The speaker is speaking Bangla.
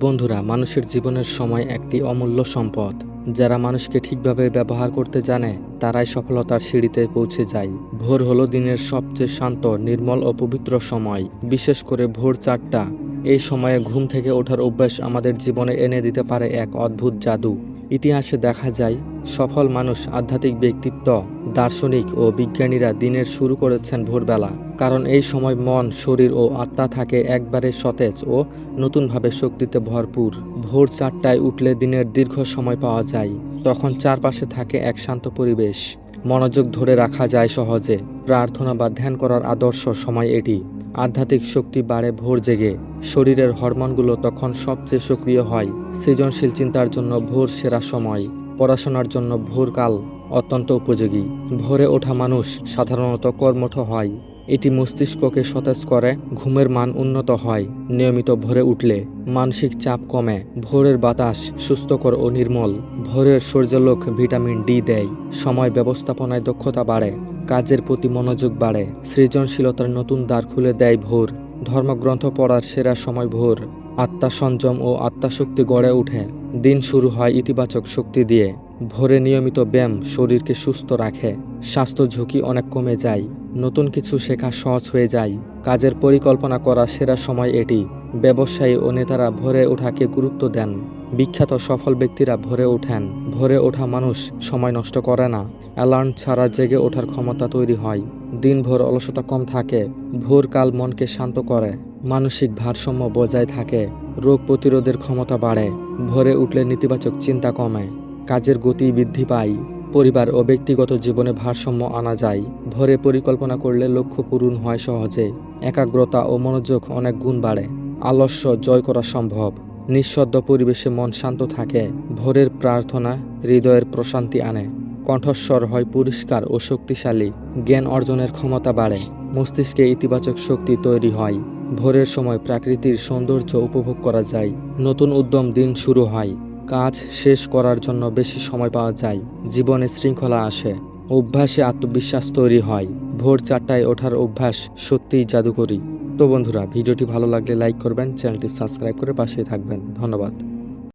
বন্ধুরা, মানুষের জীবনের সময় একটি অমূল্য সম্পদ। যারা মানুষকে ঠিকভাবে ব্যবহার করতে জানে, তারাই সফলতার সিঁড়িতে পৌঁছে যায়। ভোর হলো দিনের সবচেয়ে শান্ত, নির্মল ও পবিত্র সময়। বিশেষ করে ভোর চারটা। এই সময়ে ঘুম থেকে ওঠার অভ্যাস আমাদের জীবনে এনে দিতে পারে এক অদ্ভুত জাদু। ইতিহাসে দেখা যায়, সফল মানুষ আধ্যাত্মিক ব্যক্তিত্ব। দার্শনিক ও বিজ্ঞানীরা দিনের শুরু করেছেন ভোরবেলা, কারণ এই সময় মন, শরীর ও আত্মা থাকে একবারে সতেজ ও নতুনভাবে শক্তিতে ভরপুর। ভোর চারটায় উঠলে দিনের দীর্ঘ সময় পাওয়া যায়, তখন চারপাশে থাকে এক শান্ত পরিবেশ। মনোযোগ ধরে রাখা যায় সহজে, প্রার্থনা বা ধ্যান করার আদর্শ সময় এটি। আধ্যাত্মিক শক্তি বাড়ে ভোর জেগে, শরীরের হরমোনগুলো তখন সবচেয়ে সক্রিয় হয়। সৃজনশীল চিন্তার জন্য ভোর সেরা সময়, পড়াশোনার জন্য ভোরকাল। অত্যন্ত উপযোগী। ভোরে ওঠা মানুষ সাধারণত কর্মঠ হয়। এটি মস্তিষ্ককে সতেজ করে, ঘুমের মান উন্নত হয়। নিয়মিত ভোরে উঠলে মানসিক চাপ কমে, ভোরের বাতাস সুস্থকর ও নির্মল, ভোরের সূর্যালোক ভিটামিন ডি দেয়। সময় ব্যবস্থাপনায় দক্ষতা বাড়ে, কাজের প্রতি মনোযোগ বাড়ে, সৃজনশীলতার নতুন দ্বার খুলে দেয় ভোর। ধর্মগ্রন্থ পড়ার সেরা সময় ভোর। আত্মা সংযম ও আত্মাশক্তি গড়ে ওঠে। দিন শুরু হয় ইতিবাচক শক্তি দিয়ে। ভোরে নিয়মিত ব্যায়াম শরীরকে সুস্থ রাখে, স্বাস্থ্য ঝুঁকি অনেক কমে যায়, নতুন কিছু শেখা সহজ হয়ে যায়। কাজের পরিকল্পনা করা সেরা সময় এটি। ব্যবসায়ী ও নেতারা ভোরে ওঠাকে গুরুত্ব দেন। বিখ্যাত সফল ব্যক্তিরা ভোরে ওঠেন। ভোরে ওঠা মানুষ সময় নষ্ট করে না। অ্যালার্ম ছাড়া জেগে ওঠার ক্ষমতা তৈরি হয়। দিনভর অলসতা কম থাকে। ভোরকাল মনকে শান্ত করে। মানসিক ভারসাম্য বজায় থাকে। রোগ প্রতিরোধের ক্ষমতা বাড়ে। ভোরে উঠলে নেতিবাচক চিন্তা কমে। কাজের গতি বৃদ্ধি পায়, পরিবার ও ব্যক্তিগত জীবনে ভারসাম্য আনা যায়। ভোরে পরিকল্পনা করলে লক্ষ্য পূরণ হয় সহজে। একাগ্রতা ও মনোযোগ অনেক গুণ বাড়ে। আলস্য জয় করা সম্ভব। নিঃশব্দ পরিবেশে মন শান্ত থাকে। ভোরের প্রার্থনা হৃদয়ের প্রশান্তি আনে। কণ্ঠস্বর হয় পরিষ্কার ও শক্তিশালী। জ্ঞান অর্জনের ক্ষমতা বাড়ে। মস্তিষ্কে ইতিবাচক শক্তি তৈরি হয়। ভোরের সময় প্রাকৃতির সৌন্দর্য উপভোগ করা যায়। নতুন উদ্যম দিন শুরু হয়। কাজ শেষ করার জন্য বেশি সময় পাওয়া যায়। জীবনে শৃঙ্খলা আসে। অভ্যাসে আত্মবিশ্বাস তৈরি হয়। ভোর চারটায় ওঠার অভ্যাস সত্যিই জাদুকরী। তো বন্ধুরা, ভিডিওটি ভালো লাগলে লাইক করবেন, চ্যানেলটি সাবস্ক্রাইব করে পাশেই থাকবেন। ধন্যবাদ।